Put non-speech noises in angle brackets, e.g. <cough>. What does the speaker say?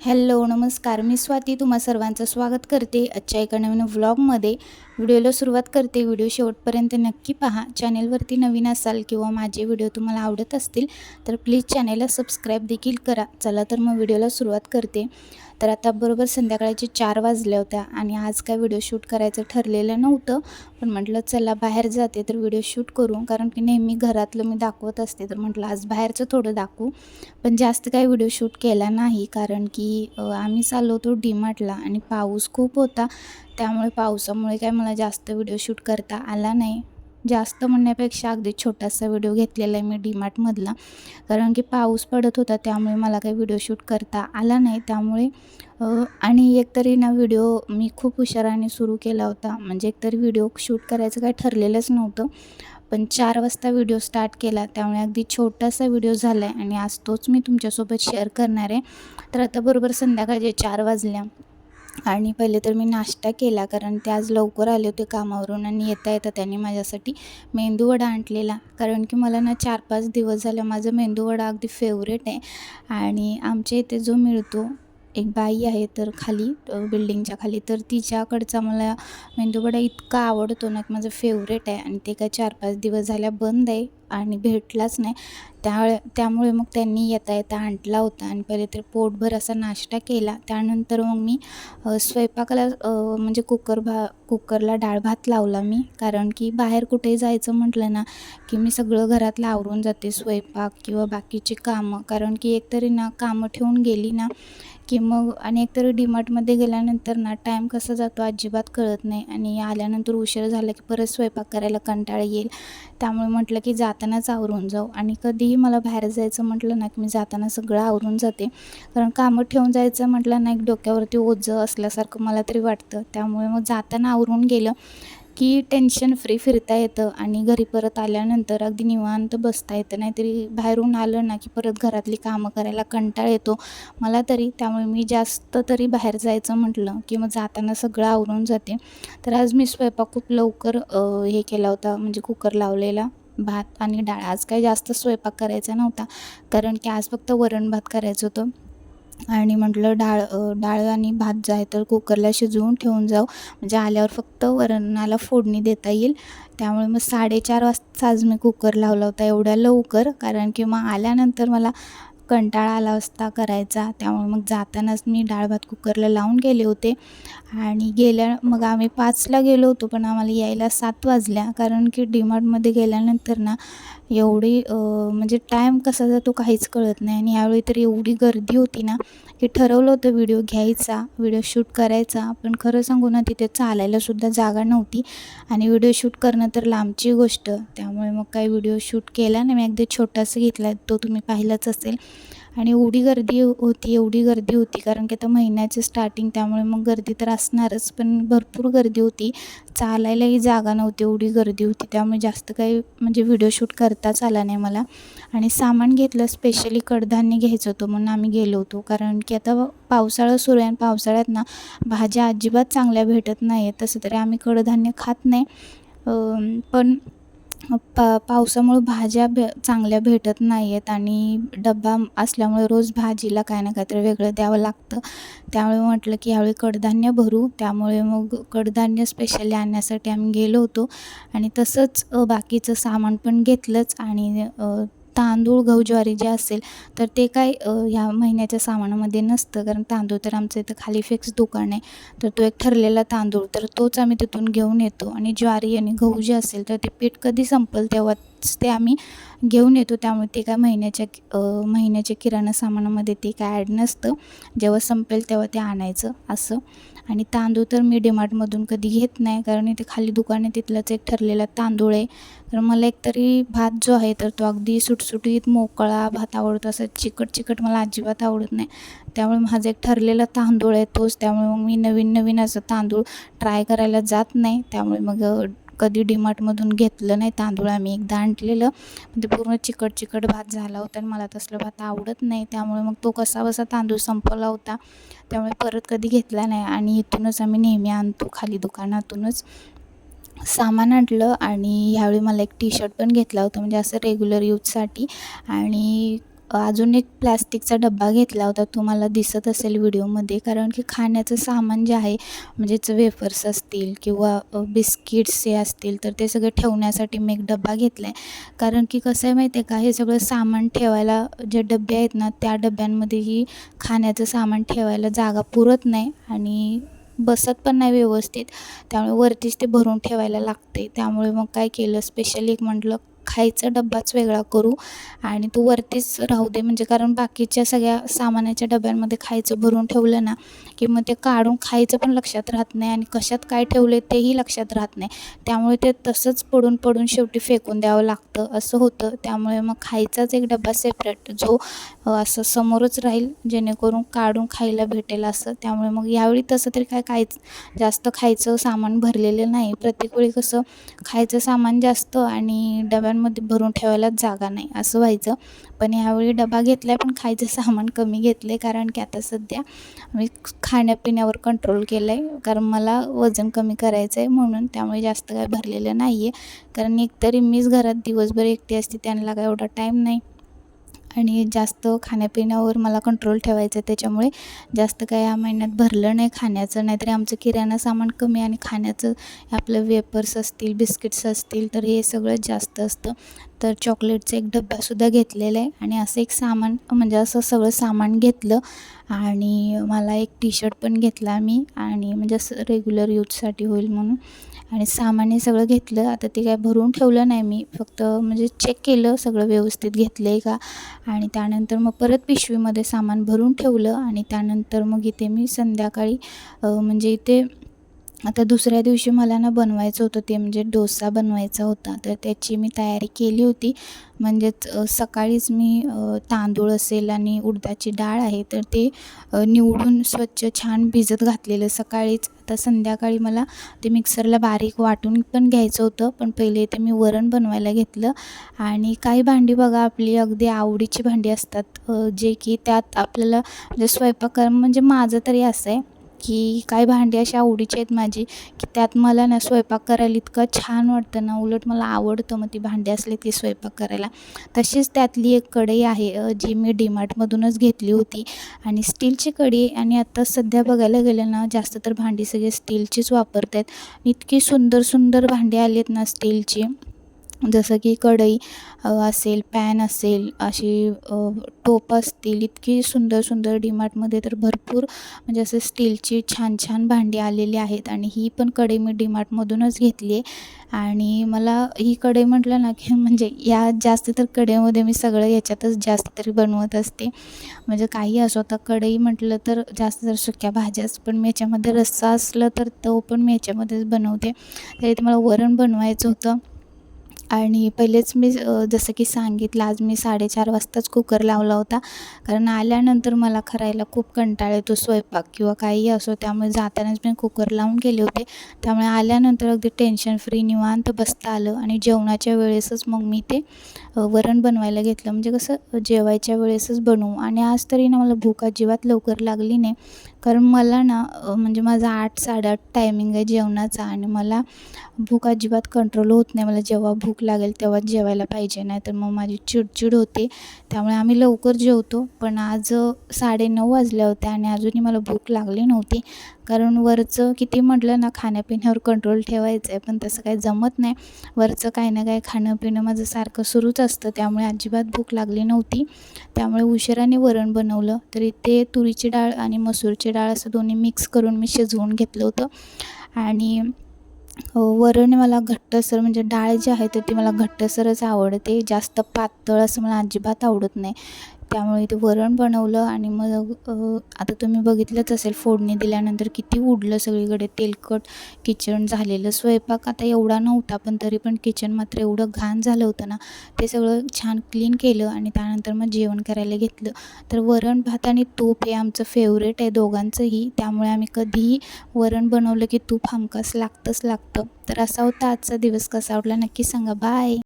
Hello नमस्कार. मी स्वाती. तुम्हा सर्वांचं स्वागत करते आजच्या एका नवीन व्लॉगमध्ये. व्हिडिओला सुरुवात करते. व्हिडिओ शेवटपर्यंत नक्की पहा. चॅनेलवरती नवीन असाल किंवा माझे व्हिडिओ तुम्हाला आवडत असतील तर प्लीज चॅनेलला सबस्क्राईब देखील करा. चला तर मग व्हिडिओला सुरुवात करते. तर आता बरोबर संध्याकाळचे चार वाजल्या होत्या आणि आज काय व्हिडिओ शूट करायचं ठरलेलं नव्हतं. पण म्हटलं चला बाहेर जाते तर व्हिडिओ शूट करू. कारण की नेहमी घरातलं मी दाखवत असते. तर म्हटलं आज बाहेरचं थोडं दाखवू. पण जास्त काही व्हिडिओ शूट केला नाही. कारण की आम्ही चाललो होतो डीमार्टला आणि पाऊस खूप होता. त्यामुळे पावसामुळे काय मला जास्त व्हिडिओ शूट करता आला नाही. जास्त म्हणण्यापेक्षा अगदी छोटासा व्हिडिओ घेतलेला आहे मी डीमार्टमधला कारण की पाऊस पडत होता त्यामुळे मला काही व्हिडिओ शूट करता आला नाही. त्यामुळे आणि एकतरी ना व्हिडिओ मी खूप हुशाराने सुरू केला होता. म्हणजे एकतरी व्हिडिओ शूट करायचं काही ठरलेलंच नव्हतं. पण चार वाजता व्हिडिओ स्टार्ट केला. त्यामुळे अगदी छोटासा व्हिडिओ झाला आहे आणि आज तोच मी तुमच्यासोबत शेअर करणार आहे. तर आता बरोबर संध्याकाळचे चार वाजल्या. आणि पहिले तर मी नाश्ता केला कारण ते आज लवकर आले होते कामावरून आणि येता येता त्यांनी माझ्यासाठी मेंदूवडा आणलेला. कारण की मला ना चार पाच दिवस झालं माझा मेंदूवडा अगदी फेवरेट आहे. आणि आमच्या इथे जो मिळतो एक बाई आहे तर खाली बिल्डिंगच्या खाली. तर तिच्याकडचा मला मेंदूवडा इतका आवडतो ना की माझं फेवरेट आहे. आणि ते काय चार पाच दिवस झाल्या बंद आहे आणि भेटलाच नाही. त्या त्यामुळे मग त्यांनी येता येता आणला होता. आणि पहिले तर पोटभर असा नाश्ता केला. त्यानंतर मग मी स्वयंपाकाला म्हणजे कुकर भा कुकरला डाळ भात लावला मी. कारण की बाहेर कुठेही जायचं म्हटलं ना की मी सगळं घरातलं आवरून जाते. स्वयंपाक किंवा बाकीची कामं. कारण की एकतरी ना कामं ठेवून गेली ना की मग आणि एकतर डीमार्टमध्ये गेल्यानंतर ना टाईम कसा जातो अजिबात कळत नाही. आणि आल्यानंतर उशीर झाला की परत स्वयंपाक करायला कंटाळा येईल. त्यामुळे म्हटलं की जातानाच आवरून जाऊ. आणि कधीही मला बाहेर जायचं म्हटलं ना की मी जाताना सगळं आवरून जाते. कारण कामं ठेवून जायचं म्हटलं ना एक डोक्यावरती ओझं असल्यासारखं मला तरी वाटतं. त्यामुळे मग जाताना आवरून गेलं की टेन्शन फ्री फिरता येतं आणि घरी परत आल्यानंतर अगदी निवांत बसता येतं. नाहीतरी बाहेरून आलं ना की परत घरातली कामं करायला कंटाळ येतो. मला तरी त्यामुळे मी जास्त तरी बाहेर जायचं म्हटलं की मग जाताना सगळं आवरून जाते. तर आज मी स्वयंपाक खूप लवकर हे केला होता म्हणजे कुकर लावलेला भात आणि डाळ. आज काही जास्त स्वयंपाक करायचा नव्हता. कारण की आज फक्त वरण भात करायचं होतं. आणि म्हटलं डाळ डाळ आणि भात जाय आहे तर कुकरला शिजवून ठेवून जाऊ. म्हणजे आल्यावर फक्त वरणाला फोडणी देता येईल. त्यामुळे मग साडेचार वाजता आज मी कुकर लावला होता एवढ्या लवकर. कारण की मग आल्यानंतर मला कंटाळा आला असता करायचा. त्यामुळे मग जातानाच मी डाळ भात कुकरला लावून गेले होते. आणि गेल्या मग आम्ही पाचला गेलो होतो पण आम्हाला यायला सात वाजल्या. कारण की डीमार्टमध्ये गेल्यानंतर ना एवढी म्हणजे टाईम कसा जातो काहीच कळत नाही. आणि यावेळी तर एवढी गर्दी होती ना की ठरवलं होतं व्हिडिओ घ्यायचा व्हिडिओ शूट करायचा. पण खरं सांगू ना तिथे चालायलासुद्धा जागा नव्हती. आणि व्हिडिओ शूट करणं तर लांबची गोष्ट. त्यामुळे मग काही व्हिडिओ शूट केला नाही. मी अगदी छोटासा घेतला. तो तुम्ही पाहिलाच असेल. आणि एवढी गर्दी होती एवढी गर्दी होती कारण की आता महिन्याचं स्टार्टिंग त्यामुळे मग गर्दी तर असणारच पण भरपूर गर्दी होती. चालायलाही जागा नव्हती एवढी गर्दी होती. त्यामुळे जास्त काही म्हणजे व्हिडिओ शूट करताच आला नाही मला. आणि सामान घेतलं स्पेशली कडधान्य घ्यायचं होतं म्हणून आम्ही गेलो होतो. कारण की आता पावसाळा सुरू आहे आणि पावसाळ्यात ना भाज्या अजिबात चांगल्या भेटत नाही आहेत तसं तरी आम्ही कडधान्य खात नाही. पण पा पावसामुळं भाज्या भे चांगल्या भेटत नाही आहेत आणि डब्बा असल्यामुळे रोज भाजीला काय ना काहीतरी वेगळं द्यावं लागतं. त्यामुळे म्हटलं की यावेळी कडधान्य भरू. त्यामुळे मग कडधान्य स्पेशली आणण्यासाठी आम्ही गेलो होतो आणि तसंच बाकीचं सामान पण घेतलंच आणि तांदूळ गहू ज्वारी जे असेल तर ते काय ह्या महिन्याच्या सामानामध्ये नसतं. कारण तांदूळ तर आमचं इथं खाली फिक्स दुकान आहे. तर तो एक ठरलेला तांदूळ तर तोच आम्ही तिथून घेऊन येतो. आणि ज्वारी आणि गहू जे असेल तर ते पीठ कधी संपल तेव्हा रोजच ते आम्ही घेऊन येतो. त्यामुळे ते काय महिन्याच्या महिन्याच्या किराणा सामानामध्ये ते काय ॲड नसतं. जेव्हा संपेल तेव्हा ते आणायचं असं. आणि तांदूळ तर मी डीमार्टमधून कधी घेत नाही. कारण इथे खाली दुकान आहे तिथलाच एक ठरलेला तांदूळ आहे. तर मला एकतरी भात जो आहे तर तो अगदी सुटसुटीत मोकळा भात आवडतो. असं चिकट चिकट मला अजिबात आवडत नाही. त्यामुळे माझा एक ठरलेला तांदूळ आहे तोच. त्यामुळे मग मी नवीन नवीन असं तांदूळ ट्राय करायला जात नाही. त्यामुळे मग कधी डीमार्टमधून घेतलं नाही तांदूळ आम्ही एकदा आणलेलं. ते पूर्ण चिकट चिकट भात झाला होता आणि मला तसलं भात आवडत नाही. त्यामुळे मग तो कसा बसा तांदूळ संपला होता. त्यामुळे परत कधी घेतला नाही आणि इथूनच आम्ही नेहमी आणतो खाली दुकानातूनच. सामान आणलं आणि ह्यावेळी मला एक टी शर्ट पण घेतला होता. म्हणजे असं रेग्युलर यूजसाठी आणि अजून एक प्लॅस्टिकचा डब्बा घेतला होता तुम्हाला दिसत असेल व्हिडिओमध्ये. कारण की खाण्याचं सामान जे आहे म्हणजेच वेफर्स असतील किंवा बिस्किट्स हे असतील तर ते सगळं ठेवण्यासाठी मी एक डब्बा घेतला आहे कारण की कसं आहे माहिती आहे का हे सगळं सामान ठेवायला जे डबे आहेत ना त्या डब्यांमध्येही खाण्याचं सामान ठेवायला जागा पुरत नाही आणि बसत पण नाही व्यवस्थित. त्यामुळे वरतीच ते भरून ठेवायला लागते त्यामुळे मग काय केलं स्पेशली एक म्हटलं खायचा डब्बाच वेगळा करू आणि तो वरतीच राहू दे. म्हणजे कारण बाकीच्या सगळ्या सामानाच्या डब्यांमध्ये खायचं भरून ठेवलं ना की मग ते काढून खायचं पण लक्षात राहत नाही आणि कशात काय ठेवलं तेही लक्षात राहत नाही. त्यामुळे ते तसंच पडून पडून शेवटी फेकून द्यावं लागतं असं होतं. त्यामुळे मग खायचाच एक डब्बा सेपरेट जो असं समोरच राहील जेणेकरून काढून खायला भेटेल असं. त्यामुळे मग यावेळी तसं तरी काय खायच जास्त खायचं सामान भरलेलं नाही. प्रत्येक वेळी कसं खायचं सामान जास्त आणि डब्यांमध्ये भरून ठेवायला जागा नाही असं व्हायचं. पण यावेळी डबा घेतला आहे पण खायचं सामान कमी घेतलं आहे कारण की आता सध्या मी खाण्यापिण्यावर कंट्रोल केलं आहे कारण मला वजन कमी करायचं आहे म्हणून त्यामुळे जास्त काय भरलेलं नाही आहे कारण एकतरी मीच घरात दिवसभर एकटी असते त्यांना काय एवढा टाईम नाही. आणि जास्त खाण्यापिण्यावर मला कंट्रोल ठेवायचं आहे त्याच्यामुळे जास्त काय या महिन्यात भरलं नाही खाण्याचं. नाहीतरी आमचं किराणा सामान कमी आणि खाण्याचं आपलं वेपर्स असतील बिस्किट्स असतील तर हे सगळं जास्त असतं. तर चॉकलेटचा एक डब्बासुद्धा घेतलेला आहे आणि असं एक सामान म्हणजे असं सगळं सामान घेतलं आणि मला एक टी शर्ट पण घेतला मी आणि म्हणजे असं रेग्युलर यूजसाठी होईल म्हणून. आणि सामान्य सगळं घेतलं. आता ते काय भरून ठेवलं नाही मी. फक्त म्हणजे चेक केलं सगळं व्यवस्थित घेतलं आहे का? आणि त्यानंतर मग परत पिशवीमध्ये सामान भरून ठेवलं आणि त्यानंतर मग इथे मी संध्याकाळी म्हणजे इथे आता दुसऱ्या दिवशी मला ना बनवायचं होतं ते म्हणजे डोसा बनवायचा होता. तर त्याची मी तयारी केली होती. म्हणजेच सकाळीच मी तांदूळ असेल आणि उडदाची डाळ आहे तर ते निवडून स्वच्छ छान भिजत घातलेलं. सकाळीच आता संध्याकाळी मला ते मिक्सरला बारीक वाटून पण घ्यायचं होतं पण पहिले ते मी वरण बनवायला घेतलं. आणि काही भांडी बघा आपली अगदी आवडीची भांडी असतात जे की त्यात आपल्याला म्हणजे स्वयंपाक म्हणजे माझं तरी असं आहे. की काय भांडी अशी आवडीची आहेत माझी की त्यात मला ना स्वयंपाक करायला इतकं छान वाटतं ना उलट मला आवडतं मग ती भांडी असली ती स्वयंपाक करायला. तशीच त्यातली एक कढई आहे जी मी डीमार्टमधूनच घेतली होती. आणि स्टीलची कढई आणि आता सध्या बघायला गेलं ना जास्त तर भांडी सगळे स्टीलचीच वापरत आहेत इतकी सुंदर सुंदर भांडी आली आहेत ना स्टीलची. जसं की कढई असेल पॅन असेल अशी टोप असतील इतकी सुंदर सुंदर डीमार्टमध्ये तर भरपूर म्हणजे असं स्टीलची छान छान भांडी आलेली आहेत आणि ही पण कढई मी डीमार्टमधूनच घेतली आहे. आणि मला ही कढई म्हटलं ना की <laughs> म्हणजे या जास्त तर कढईमध्ये मी सगळं याच्यातच जास्त तरी बनवत असते. म्हणजे काही असो आता कढई म्हटलं तर जास्त तर सुक्या भाज्याच पण मी याच्यामध्ये रस्सा असलं तर तो पण मी याच्यामध्येच बनवते. तरी मला वरण बनवायचं होतं. आणि पहिलेच मी जसं की सांगितलं आज मी साडेचार वाजताच कुकर लावला होता. कारण आल्यानंतर मला करायला खूप कंटाळ येतो स्वयंपाक किंवा काही असो. त्यामुळे जातानाच मी कुकर लावून गेले होते. त्यामुळे आल्यानंतर अगदी टेन्शन फ्री निवांत बसता आलं आणि जेवणाच्या वेळेसच मग मी ते वरण बनवायला घेतलं. म्हणजे कसं जेवायच्या वेळेसच बनवू. आणि आज तरी ना मला भूक अजिबात लवकर लागली नाही. कारण मला ना म्हणजे माझा आठ साडेआठ टायमिंग आहे जेवणाचा आणि मला भूक अजिबात कंट्रोल होत नाही. मला जेव्हा भूक लागेल तेव्हाच जेवायला पाहिजे. नाही तर मग माझी चिडचिड होते. त्यामुळे आम्ही लवकर जेवतो. पण आज साडेनऊ वाजल्या होत्या आणि अजूनही मला भूक लागली नव्हती. कारण वरचं किती म्हटलं ना खाण्यापिण्यावर कंट्रोल ठेवायचं आहे पण तसं काही जमत नाही. वरचं काही ना काही खाणं पिणं माझं सारखं सुरूच असतं. त्यामुळे अजिबात भूक लागली नव्हती. त्यामुळे उशिराने वरण बनवलं. तरी ते तुरीची डाळ आणि मसूरची डाळ असं दोन्ही मिक्स करून मी शिजवून घेतलं होतं. आणि वरण मला घट्टसर म्हणजे डाळ जी आहे तर ती मला घट्टसरच आवडते. जास्त पातळ असं मला अजिबात आवडत नाही. त्यामुळे ते वरण बनवलं आणि मग आता तुम्ही बघितलंच असेल फोडणी दिल्यानंतर किती उडलं सगळीकडे तेलकट किचन झालेलं स्वयंपाक आता एवढा नव्हता पण तरी पण किचन मात्र एवढं घाण झालं होतं ना ते सगळं छान क्लीन केलं आणि त्यानंतर मग जेवण करायला घेतलं. तर वरण भात आणि तूप हे आमचं फेवरेट आहे दोघांचंही त्यामुळे आम्ही कधीही वरण बनवलं की तूप हमखास लागतंच लागतं. तर असा होता आजचा दिवस कसा आवडला नक्की सांगा. बाय